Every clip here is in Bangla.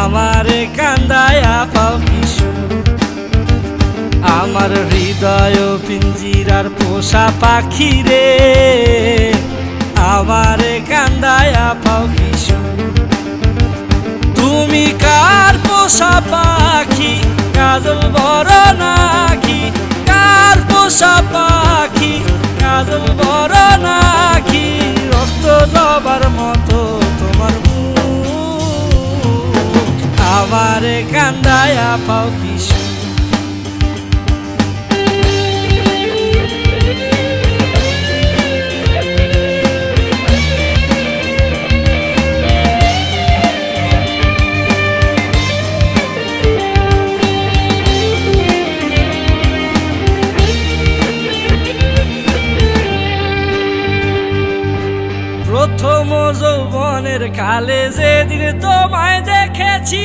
আমারে কান্দায়া পাও কিশু আমার হৃদয় পিঞ্জিরার পোষা পাখি রে। আমারে কান্দায়া পাও কিশু তুমি কার পোষা পাখি? কাজল বড় নাকি? কার পোষা পাখি? কাজল বড় নাকি প্রথম যৌবনের কালে যেদিন তোমায় দেখেছি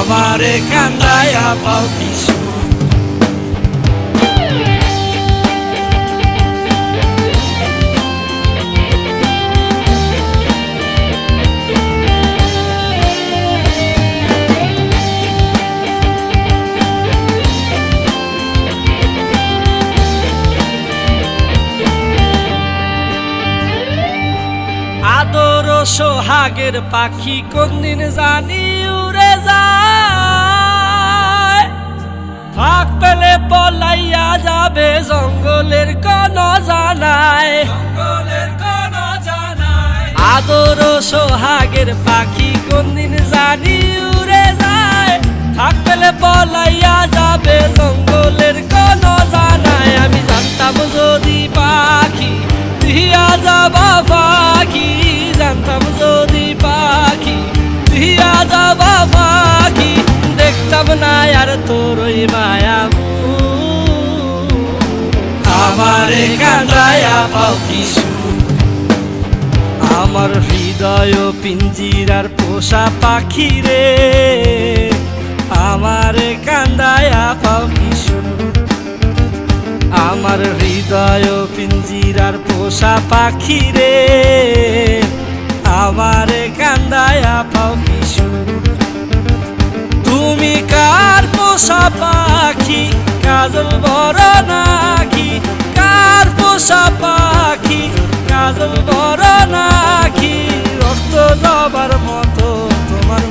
আমারে কান্দায়া পাও কিছু। আদর সোহাগের পাখি কোনদিন জানি উড়ে যায়। ফাঁক পেলে পলাইয়া যাবে, জঙ্গলের কোন জানায়। আদর সোহাগের পাখি কোনদিন জানি উড়ে যায়। ফাঁক পেলে পলাইয়া যাবে, জঙ্গলের কোন জানায়। আমি জানতাম যদি পাখি দিয়া যাবা পাখি। জানতাম যদি পাখি দিয়া যাবা না আর তোর ওই মায়া আমারে আমার হৃদয় পিঞ্জিরার পোষা পাখি রে। আমারে কান্দায়া পাও কিছু। আমার হৃদয় পিঞ্জিরার পোষা পাখি রে। আমারে কান্দায়া পাও পোষা পাখি, কাজল বড় নাকি? কার পোষা পাখি, কাজল বড় নাকি? রক্ত যাবার মতো তোমার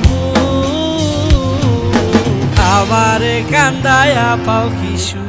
আমারে কান্দায়া পাও কিছু